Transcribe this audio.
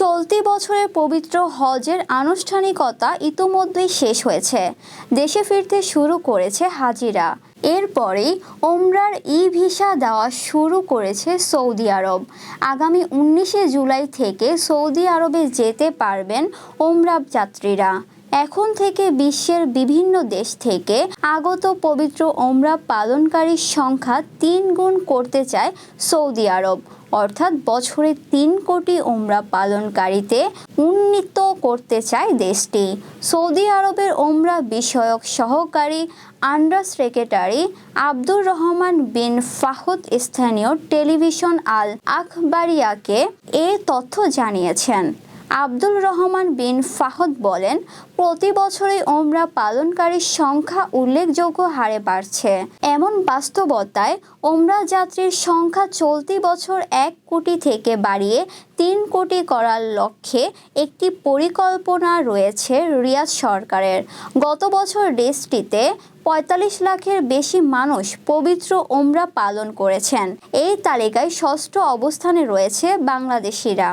চলতি বছরের পবিত্র হজের আনুষ্ঠানিকতা ইতোমধ্যেই শেষ হয়েছে। দেশে ফিরতে শুরু করেছে হাজিরা। এরপরেই ওমরার ই ভিসা দেওয়া শুরু করেছে সৌদি আরব। আগামী উনিশে জুলাই থেকে সৌদি আরবে যেতে পারবেন ওমরা যাত্রীরা। এখন থেকে বিশ্বের বিভিন্ন দেশ থেকে আগত পবিত্র ওমরা পালনকারীর সংখ্যা তিন গুণ করতে চায় সৌদি আরব। অর্থাৎ বছরে তিন কোটি ওমরা পালনকারীতে উন্নীত করতে চায় দেশটি। সৌদি আরবের ওমরা বিষয়ক সহকারী under secretary Abdur Rahman bin Fahud স্থানীয় টেলিভিশন আল আখবারিয়াকে এ তথ্য জানিয়েছেন। আব্দুল রহমান বিন ফাহদ বলেন, প্রতি বছরই ওমরা পালনকারীর সংখ্যা উল্লেখযোগ্য হারে বাড়ছে। এমন বাস্তবতায় ওমরা যাত্রীর সংখ্যা চলতি বছর এক কোটি থেকে বাড়িয়ে তিন কোটি করার লক্ষ্যে একটি পরিকল্পনা রয়েছে রিয়াদ সরকারের। গত বছর দেশটিতে পঁয়তাল্লিশ লাখের বেশি মানুষ পবিত্র ওমরা পালন করেছেন। এই তালিকায় ষষ্ঠ অবস্থানে রয়েছে বাংলাদেশিরা।